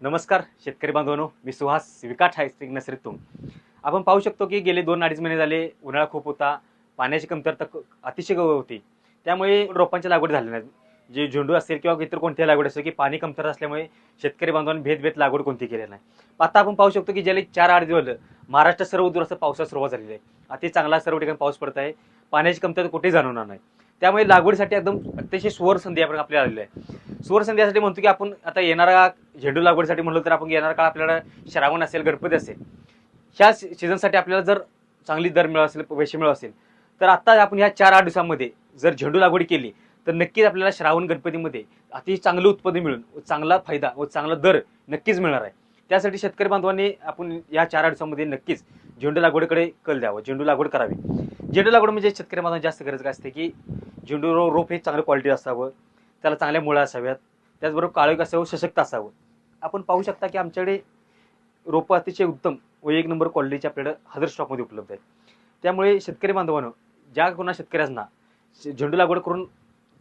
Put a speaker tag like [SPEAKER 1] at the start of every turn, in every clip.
[SPEAKER 1] नमस्कार शेतकरी बांधवांनो. मी सुहास विकाट हायस्टिक नसरीतून आपण पाहू शकतो की गेले दोन अडीच महिने झाले उन्हाळा खूप होता पाण्याची कमतरता क- अतिशय ग- होती. त्यामुळे रोपांची लागवड झाली नाही जे झेंडू असेल किंवा इतर कोणत्याही लागवड असेल की पाणी कमतरता असल्यामुळे शेतकरी बांधवांनी भेदभेद लागवड कोणती केली नाही. आता आपण पाहू शकतो की गेले चार आठ दिवस महाराष्ट्रात महाराष्ट्र सर्व दूर असं पावसाला सुरुवात झालेली आहे. अति चांगला सर्व ठिकाणी पाऊस पडत आहे. पाण्याची कमतरता कुठेही जाणवणार नाही. त्यामुळे लागवडीसाठी एकदम अतिशय सुवर्ण संधी आपण आपल्याला आलेली आहे. सुवर्ण संधी यासाठी म्हणतो की आपण आता येणारा झेंडू लागवडीसाठी म्हणलो तर आपण येणारा काळ आपल्याला श्रावण असेल गणपती असेल. ह्या सीझनसाठी आपल्याला जर चांगली दर मिळत असेल पैसे मिळत असेल तर आता आपण ह्या चार आठ दिवसांमध्ये जर झेंडू लागवड केली तर नक्कीच आपल्याला श्रावण गणपतीमध्ये अतिशय चांगलं उत्पादन मिळून व चांगला फायदा व चांगला दर नक्कीच मिळणार आहे. त्यासाठी शेतकरी बांधवांनी आपण या चार आठ दिवसामध्ये नक्कीच झेंडू लागवडीकडे कल द्यावं झेंडू लागवड करावी. झेंडू लागवड म्हणजे शेतकरी बांधवांना जास्त गरज काय असते की झेंडू रो- रोप हे चांगलं क्वालिटी असावं. त्याला चांगल्या मुळं असाव्यात. त्याचबरोबर काळोख असावं सशक्त असावं. आपण पाहू शकता की आमच्याकडे रोपं अतिशय उत्तम व एक नंबर क्वालिटीचे आपल्याकडे हजर स्टॉकमध्ये उपलब्ध आहेत. त्यामुळे शेतकरी बांधवानं ज्या कोणा शेतकऱ्यांना शे- झेंडू लागवड करून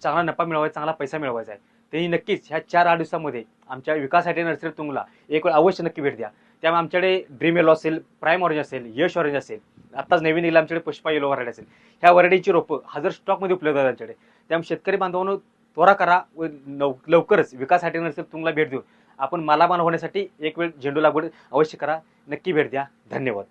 [SPEAKER 1] चांगला नफा मिळवायचा चांगला पैसा मिळवायचा आहे त्यांनी नक्कीच ह्या चार आठ दिवसामध्ये आमच्या विकासाठी नर्सरी तुंगला एक वेळ अवश्य नक्की भेट द्या. त्यामुळे आमच्याकडे ड्रीम येलो असेल प्राईम ऑरेंज असेल यश ऑरेंज असेल आत्ताच नवीन येईल आमच्याकडे पुष्पा येलो वरायडी असेल. ह्या वरायडीची रोपं हजर स्टॉकमध्ये उपलब्ध आहेत आमच्याकडे. त्यामुळे शेतकरी बांधवांनो त्वरा करा व लव लवकरच विकासासाठी नसेल तुम्हाला भेट देऊन आपण मालामाल होण्यासाठी एक वेळ झेंडू लागवड अवश्य करा. नक्की भेट द्या. धन्यवाद.